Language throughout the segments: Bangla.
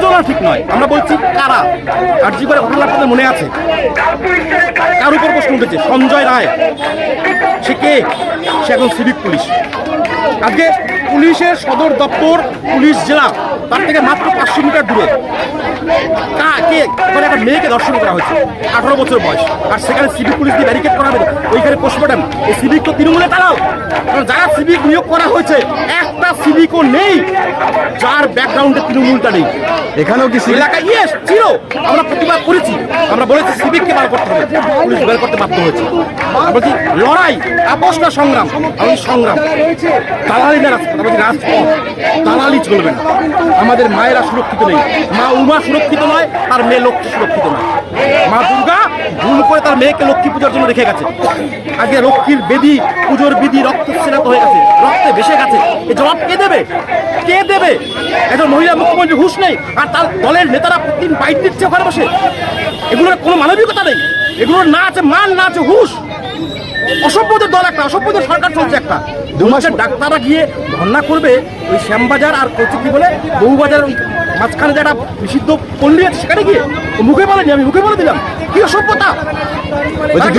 প্রযোজনা ঠিক নয়। আমরা বলছি কারা? আর্জি করে ঘটনা আপনাদের মনে আছে? কার উপর প্রশ্ন উঠেছে? সঞ্জয় রায়। সে কে? সে এখন সিভিক পুলিশ। আজকে পুলিশের সদর দপ্তর পুলিশ জেলা তার থেকে মাত্র পাঁচশো মিটার দূরে। কা কে? ওখানে একটা মেয়েকে দর্শন করা হয়েছে আঠারো বছর বয়স। আর সেখানে সিভিক পুলিশ দিয়ে ব্যারিকেড করা হবে। ওইখানে পোস্টমর্টম এই সিভিক তো তৃণমূলে তারাও কারণ যারা সিভিক নিয়োগ করা হয়েছে একটা সিভিকও নেই যার ব্যাকগ্রাউন্ডে তৃণমূলটা নেই। এখানেও কি এলাকায় ইয়েস ছিল। আমরা প্রতিবাদ করেছি। আমরা বলেছি সিভিককে বার করতে হবে। পুলিশ বের করতে বাধ্য হয়েছে। আমরা বলছি লড়াই আপোষ না সংগ্রাম। আমি সংগ্রাম। দালালি না বলছি রাজপথ দালালি চলবে না। আমাদের মায়েরা সুরক্ষিত নেই। মা উমা সুরক্ষিত নয়, তার মেয়ে লক্ষ্মী সুরক্ষিত নয়। মা দুর্গা ভুল করে তার মেয়েকে লক্ষ্মী পূজার জন্য রেখে গেছে। আগে লক্ষ্মীর বেদি, পুজোর বিধি রক্ত রক্তস্নাত হয়ে গেছে। রক্তে ভেসে গেছে। এ জবাব কে দেবে? কে দেবে? একজন মহিলা মুখ্যমন্ত্রী হুশ নেই, আর তার দলের নেতারা প্রতিদিন বাইট দিচ্ছে ওখানে বসে। এগুলোর কোনো মানবিকতা নেই। এগুলোর না আছে মান, না আছে হুশ। অসভ্যদের দল একটা অসভ্যদের সরকার চলছে একটা। দু মাস হচ্ছে ডাক্তাররা গিয়ে ধর্ণা করবে ওই শ্যামবাজার আর হচ্ছে কি বলে বহুবাজার ওই মাঝখানে যে একটা নিষিদ্ধ পল্লী আছে সেখানে গিয়ে মুখে বলেনি আমি মুখে বলে দিলাম। কি অসভ্যতা?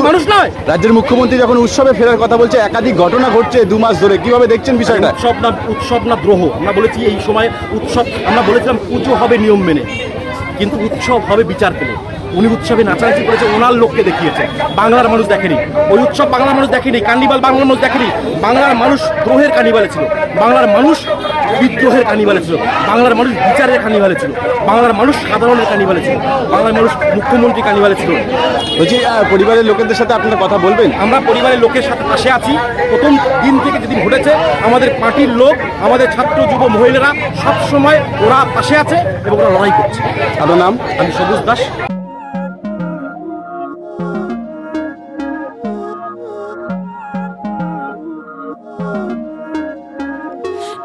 মানুষ নয়। রাজ্যের মুখ্যমন্ত্রী যখন উৎসবে ফেরার কথা বলছে একাধিক ঘটনা ঘটছে দু মাস ধরে। কীভাবে দেখছেন বিষয়টা? উৎসব না উৎসব না দ্রোহ। আমরা বলেছি এই সময় উৎসব আমরা বলেছিলাম পুজো হবে নিয়ম মেনে। কিন্তু উৎসব হবে বিচার পেলে। উনি উৎসবে নাচানাচি করেছে ওনার লোককে দেখিয়েছে। বাংলার মানুষ দেখেনি। ওই উৎসব বাংলার মানুষ দেখেনি কান্নিবাল বাংলার মানুষ দেখেনি। বাংলার মানুষ দ্রোহের কানিবালে ছিল। বাংলার মানুষ বিদ্রোহের কানিবালে ছিল। বাংলার মানুষ বিচারের কানিবালে ছিল। বাংলার মানুষ সাধারণের কানিবালে ছিল। বাংলার মানুষ মুখ্যমন্ত্রী কানিবালে ছিল। বলছি পরিবারের লোকেদের সাথে আপনারা কথা বলবেন? আমরা পরিবারের লোকের সাথে পাশে আছি। প্রথম দিন থেকে যেদিন ঘটেছে আমাদের পার্টির লোক আমাদের ছাত্র যুব মহিলারা সব সময় ওরা পাশে আছে এবং ওরা লড়াই করছে। আপনার নাম? আমি Sabuj Das.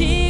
she